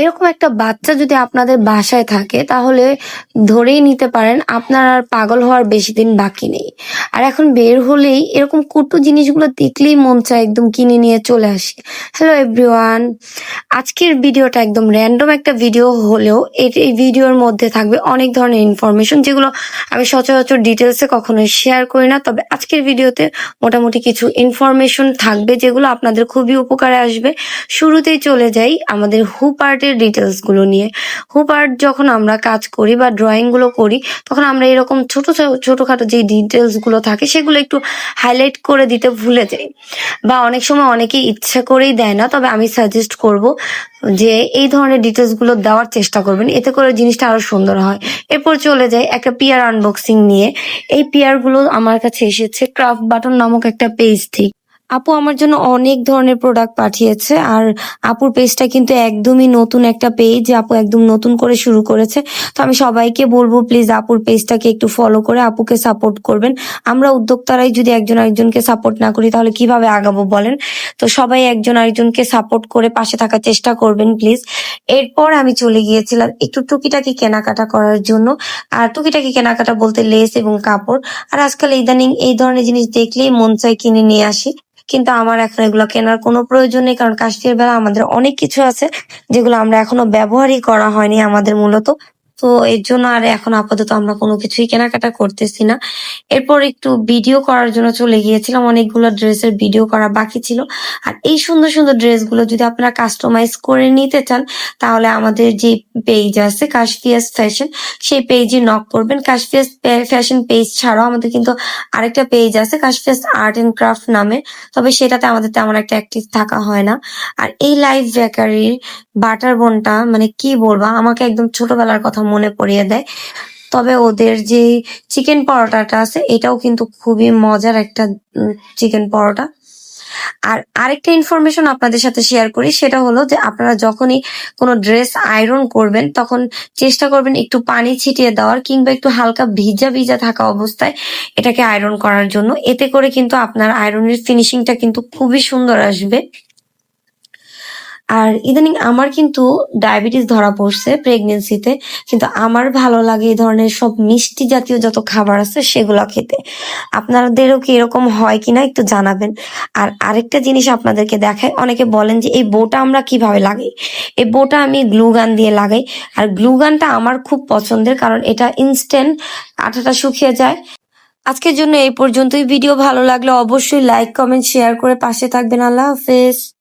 এরকম একটা বাচ্চা যদি আপনাদের বাসায় থাকে, তাহলে ধরেই নিতে পারেন আপনার আর পাগল হওয়ার বেশি দিন বাকি নেই। আর এখন বের হলেই এরকম কুটু জিনিসগুলো দেখলেই মন চায় একদম কিনে নিয়ে চলে আসি। হ্যালো এভরিওয়ান আজকের ভিডিওটা একদম র্যান্ডম একটা ভিডিও হলেও এই ভিডিওর মধ্যে থাকবে অনেক ধরনের ইনফরমেশন যেগুলো আমি সচরাচর ডিটেলসে কখনো শেয়ার করি না, তবে আজকের ভিডিওতে মোটামুটি কিছু ইনফরমেশন থাকবে যেগুলো আপনাদের খুবই উপকারে আসবে। শুরুতেই চলে যাই আমাদের হুপ আর্টের ডিটেলসগুলো নিয়ে। হুপ আর্ট যখন আমরা কাজ করি বা ড্রয়িংগুলো করি, তখন আমরা এরকম ছোট ছোটখাটো যে ডিটেলসগুলো থাকে, সেগুলো একটু হাইলাইট করে দিতে ভুলে যাই। বা অনেক সময় অনেকেই ইচ্ছা করেই দেয় না, তবে আমি সাজেস্ট করব যে এই ধরনের ডিটেলসগুলো দেওয়ার চেষ্টা করবেন, এতে করে জিনিসটা আরও সুন্দর হয়। এরপর চলে যাই একটা পিয়ার আনবক্সিং নিয়ে। এই পিয়ারগুলো আমার কাছে এসেছে ক্রাফট বাটন নামক একটা পেজ থেকে। আপু আমার জন্য অনেক ধরনের প্রোডাক্ট পাঠিয়েছে আর আপুর পেজটা কিন্তু একদমই নতুন একটা পেজ আপু একদম নতুন করে শুরু করেছে। তো আমি সবাইকে বলব প্লিজ আপুর পেজটাকে একটু ফলো করে আপুকে সাপোর্ট করবেন। আমরা উদ্যোক্তারাই যদি একজন আরেকজনকে সাপোর্ট না করি তাহলে কীভাবে আগাবো বলেন? তো সবাই একজন আরেকজনকে সাপোর্ট করে পাশে থাকার চেষ্টা করবেন প্লিজ এরপর আমি চলে গিয়েছিলাম একটু টুকিটাকি কেনাকাটা করার জন্য। আর টুকিটাকি কেনাকাটা বলতে লেস এবং কাপড়। আর আজকাল ইদানিং এই ধরনের জিনিস দেখলেই মন চাই কিনে নিয়ে আসি। কিন্তু আমার এখন এগুলো কেনার কোনো প্রয়োজন নেই, কারণ কাশ্মীর বেলা আমাদের অনেক কিছু আছে যেগুলো আমরা এখনও ব্যবহারই করা হয়নি আমাদের মূলত। তো এর জন্য আর এখন আপাতত আমরা কোনো কিছুই কেনাকাটা করতেছি না। এরপর একটু ভিডিও করার জন্য চলে গিয়েছিলাম, অনেকগুলো ড্রেসের ভিডিও করা বাকি ছিল। আর এই সুন্দর সুন্দর ড্রেসগুলো যদি আপনারা কাস্টমাইজ করে নিতে চান, তাহলে আমাদের যে পেজ আছে কাশফিয়াস ফ্যাশন সেই পেজে নক করবেন। কাশফিয়াস ফ্যাশন পেজ ছাড়াও আমাদের কিন্তু আরেকটা পেজ আছে কাশফিয়াস আর্ট এন্ড ক্রাফট নামে। তবে সেটাতে আমাদের তেমন একটা অ্যাক্টিভ থাকা হয় না। আর এই লাইভ বেকারির বাটার বোনটা মানে কি বলব, আমাকে একদম ছোটবেলার কথা মনে পড়িয়ে দেয়। তবে ওদের যে চিকেন পরোটাটা আছে, এটাও কিন্তু খুবই মজার একটা চিকেন পরোটা। আর আরেকটা ইনফরমেশন আপনাদের সাথে শেয়ার করি, সেটা হলো যে আপনারা যখনই কোনো ড্রেস আয়রন করবেন, তখন চেষ্টা করবেন একটু পানি ছিটিয়ে দেওয়ার কিংবা একটু হালকা ভিজা ভিজা থাকা অবস্থায় এটাকে আয়রন করার জন্য। এতে করে কিন্তু আপনার আয়রনের ফিনিশিংটা কিন্তু খুবই সুন্দর আসবে। আর ইদানিং আমার কিন্তু ডায়াবেটিস ধরা পড়ছে প্রেগনেন্সিতে কিন্তু আমার ভালো লাগে এই ধরনের সব মিষ্টি জাতীয় যত খাবার আছে সেগুলো খেতে। আপনাদেরও কি এরকম হয় কিনা একটু জানাবেন। আর আরেকটা জিনিস আপনাদেরকে দেখায় অনেকে বলেন যে এই বোটা আমরা কীভাবে লাগাই? এই বোটা আমি গ্লু গান দিয়ে লাগাই, আর গ্লু গানটা আমার খুব পছন্দের কারণ এটা ইনস্ট্যান্ট আঠাটা শুকিয়ে যায়। আজকের জন্য এই পর্যন্তই। ভিডিও ভালো লাগলে অবশ্যই লাইক কমেন্ট শেয়ার করে পাশে থাকবেন। আল্লাহ হাফেজ।